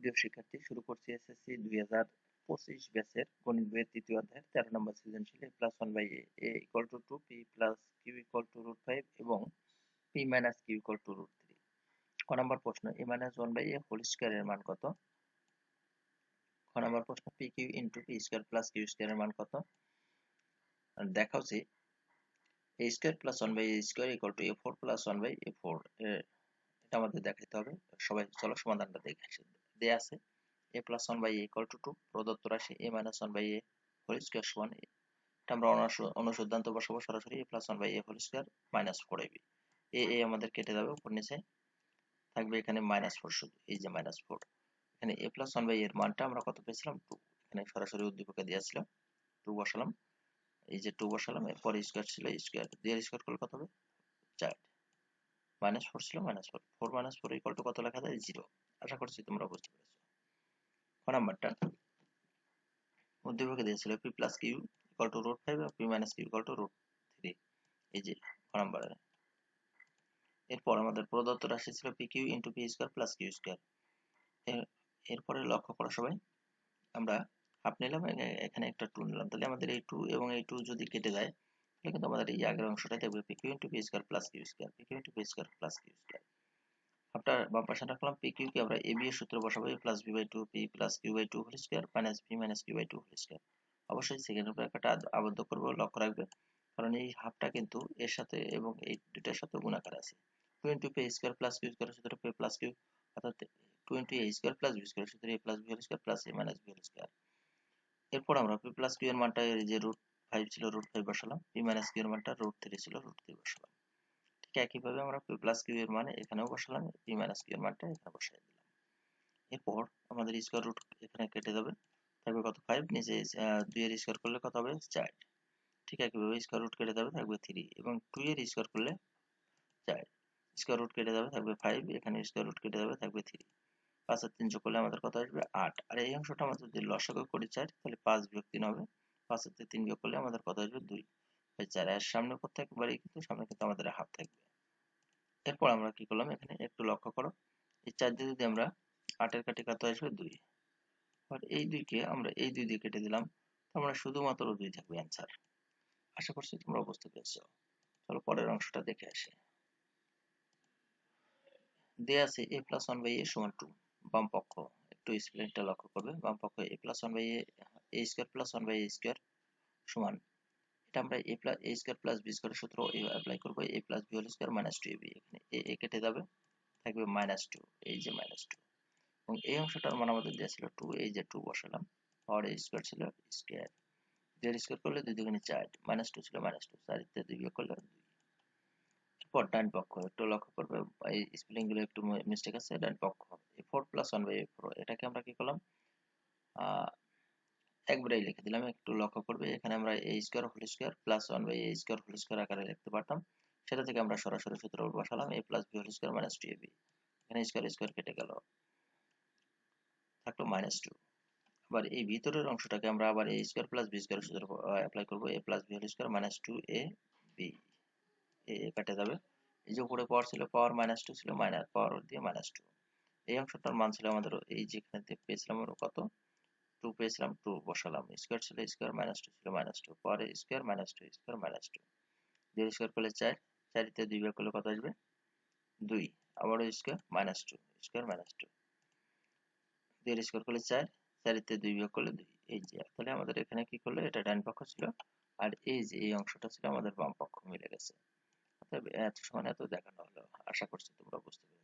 প্রিয় শিক্ষার্থী শুরু করছি এসএসসি দুই হাজার পঁচিশ ব্যাচের গণিত বইয়ের তৃতীয় অধ্যায় তেরো নম্বর সৃজনশীল a plus one by a a equal to two p plus q equal to root five এবং p minus q equal to root three ক নম্বর প্রশ্ন a minus one by a whole square এর মান কত? খ নম্বর প্রশ্ন p q into p square plus q square এর মান কত? দেখা হচ্ছে a square plus one by a square equal to a four plus one by A four এটা আমাদের দেখাতে হবে। সবাই, চলো সমাধানটা দেখে আসি। দেয়া আছে। A plus one by A equal to two প্রদত্ত রাশি A minus one by A whole square সমান এটা আমরা অনুসিদ্ধান্ত বসাবো সরাসরি A plus one by A whole square minus four AB A A আমাদের কেটে যাবে উপর নিচে। থাকবে এখানে মাইনাস ফোর শুধু, এই যে মাইনাস ফোর এখানে এ প্লাস ওয়ান বাই এর মানটা আমরা কত পেয়েছিলাম? টু এখানে সরাসরি উদ্দীপকে দিয়েছিলাম টু বসালাম। এই যে টু বসালাম, এরপর স্কোয়ার ছিল স্কোয়ার দিয়ে স্কোয়ার করলে কত হবে? চার। মাইনাস ফোর ছিল minus four four minus four equal to কত লেখা যায়? জিরো আশা করছি তোমরা বুঝতে পেরেছ। ক নাম্বারটা? উদ্দীপকে দিয়েছিল P plus Q equal to root five P minus Q equal to root three এই যে, ক নাম্বারে? এরপর আমাদের প্রদত্ত রাশি ছিল P Q into P square plus Q square এরপরে লক্ষ্য করো সবাই। আমরা হাফ নিলাম এখানে একটা টু নিলাম। তাহলে আমাদের এই টু এবং এই টু যদি কেটে যায়, তাহলে কিন্তু আমাদের এই আগের অংশটা থাকবে P Q into P square plus Q square P Q into P square plus Q square হাফটা বাম পাশে রাখলাম পি কিউ কে আমরা এ বি এর সূত্র বসাবো A plus B by two P plus Q by two whole square minus B minus Q by two whole square অবশ্যই second ব্র্যাকেটটা আবদ্ধ করব, লক্ষ্য রাখবে কারণ এই হাফটা কিন্তু এর সাথে এবং এই দুটার সাথে গুণাকার আছে। Two into P square plus Q square সূত্র পি প্লাস কিউ অর্থাৎ two into A square plus B square সূত্র A plus B whole square plus A minus B whole square এরপর আমরা পি প্লাস কিউ এর মানটা যে root five ছিল root five বসালাম পি মাইনাস কিউ এর মানটা রুট থ্রি ছিল রুট থ্রি বসালাম। ঠিক একইভাবে আমরা পি প্লাস কিউ এর মানে এখানেও বসালাম পি মাইনাস কিউ এর মানটা এখানে বসাই দিলাম। এরপর আমাদের স্কোয়ার রুট এখানে কেটে যাবে থাকবে কত? ফাইভ নিচে দুই এর স্কোয়ার করলে কত হবে? চার। ঠিক একইভাবে স্কোয়ার রুট কেটে যাবে থাকবে থ্রি এবং টু এর স্কোয়ার করলে চার। স্কোয়ার রুট কেটে যাবে থাকবে ফাইভ এখানে স্কোয়ার রুট কেটে যাবে থাকবে থ্রি পাঁচ আর তিন যোগ করলে আমাদের কত আসবে? আট। আর এই অংশটা আমাদের যদি লসাগু করি চার, তাহলে পাঁচ বিয়োগ তিন হবে। পাঁচ আর তিন বিয়োগ করলে আমাদের কত আসবে? দুই। চার এর সামনে করতে একেবারে কিন্তু সামনে কিন্তু আমাদের হাফ থাকবে। এরপর আমরা কি করলাম? এখানে একটু লক্ষ্য করো এই চার দিয়ে যদি আমরা আটের কাটে কত আসবে দুই। আর এই দুইকে আমরা এই দুই দিয়ে কেটে দিলাম, তার মানে শুধুমাত্র দুই থাকবে অ্যান্সার আশা করছি তোমরা বুঝতে পেরেছ। চলো পরের অংশটা দেখে আসি। দেয়া আছে A plus one by A সমান টু বাম পক্ষ। একটু স্প্লেনটা লক্ষ্য করবে। বাম পক্ষ A plus one by A square plus one by A square সমান এটা আমরা A plus A square plus B square সূত্র অ্যাপ্লাই করব। A plus B whole square minus two A B এখানে এ কেটে যাবে, থাকবে মাইনাস টু এই যে মাইনাস টু এবং এই অংশটার মান আমাদের দেওয়া ছিল টু এই যে টু বসালাম। আর এ স্কোয়ার ছিল স্কোয়ার দুই স্কোয়ার করলে দুই দুগুণে চার মাইনাস টু ছিল মাইনাস টু চার ইত্যাদি বিয়োগ করলে এরপর ডান পক্ষ, একটু লক্ষ্য করবে, এই স্পেলিংগুলো একটু মিস্টেক আছে, ডান পক্ষ। A four plus one by A four এটাকে আমরা কি করলাম? একবারেই লিখে দিলাম। একটু লক্ষ্য করবে, এখানে আমরা A square whole square plus one by A square whole square আকারে লিখতে পারতাম। সেটা থেকে আমরা সরাসরি সূত্র বসালাম A plus B whole square minus two A এখানে স্কোয়ার স্কোয়ার কেটে গেল। থাকল মাইনাস টু আবার এই ভিতরের অংশটাকে আমরা আবার A square plus B square সূত্র অ্যাপ্লাই করব A plus B whole square minus two A B A কাটে যাবে। এই যে উপরে পাওয়ার ছিল পাওয়ার মাইনাস টু ছিল মাইনাস পাওয়ার দিয়ে মাইনাস টু এই অংশটার মান ছিল আমাদের এই যেখানে পেয়েছিলাম আমরা কত? টু পেয়েছিলাম টু বসালাম। স্কোয়ার ছিল স্কোয়ার মাইনাস টু ছিল মাইনাস টু পরে square minus two square minus two দুই স্কোয়ার করলে চার, চারিতে দুই বিয়োগ করলে কত আসবে? দুই। আবারও square minus two square minus two দুই স্কোয়ার করলে চার, চারিতে দুই বিয়োগ করলে দুই। এই যে, তাহলে আমাদের এখানে কি করল? এটা ডান পক্ষ ছিল। আর এই যে, এই অংশটা ছিল আমাদের বাম পক্ষ, মিলে গেছে। অতএব এত সমান এত দেখানো হলো। আশা করছি তোমরা বুঝতে পেরেছ।